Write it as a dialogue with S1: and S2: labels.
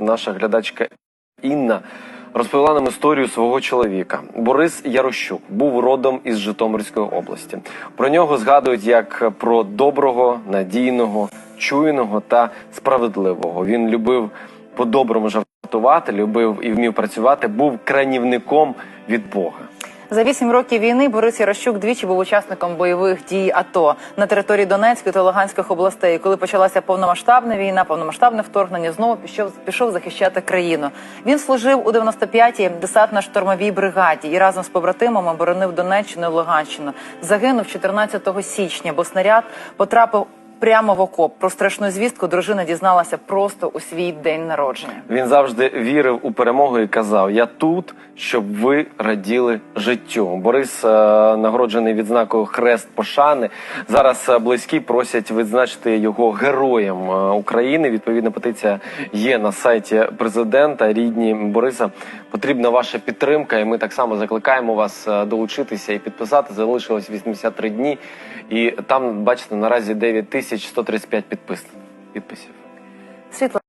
S1: наша глядачка Інна розповіла нам історію свого чоловіка. Борис Ярощук був родом із Житомирської області. Про нього згадують як про доброго, надійного, чуйного та справедливого. Він любив по-доброму жартувати, любив і вмів працювати, був кранівником від Бога.
S2: За вісім років війни Борис Ярощук двічі був учасником бойових дій АТО на території Донецької та Луганських областей. Коли почалася повномасштабна війна, повномасштабне вторгнення, знову пішов пішов захищати країну. Він служив у 95-й десантно-штурмовій бригаді і разом з побратимами боронив Донеччину і Луганщину. Загинув 14 січня, бо снаряд потрапив. Прямо в окоп про страшну звістку дружина дізналася просто у свій день народження.
S1: Він завжди вірив у перемогу і казав: Я тут, щоб ви раділи життю. Борис е, нагороджений відзнакою Хрест Пошани. Зараз е, близькі просять відзначити його героєм е, України. Відповідна петиція є на сайті президента. Рідні Бориса потрібна ваша підтримка, і ми так само закликаємо вас е, долучитися і підписати. Залишилось 83 дні, і там бачите наразі 9135 підпис підписів.
S2: Світло.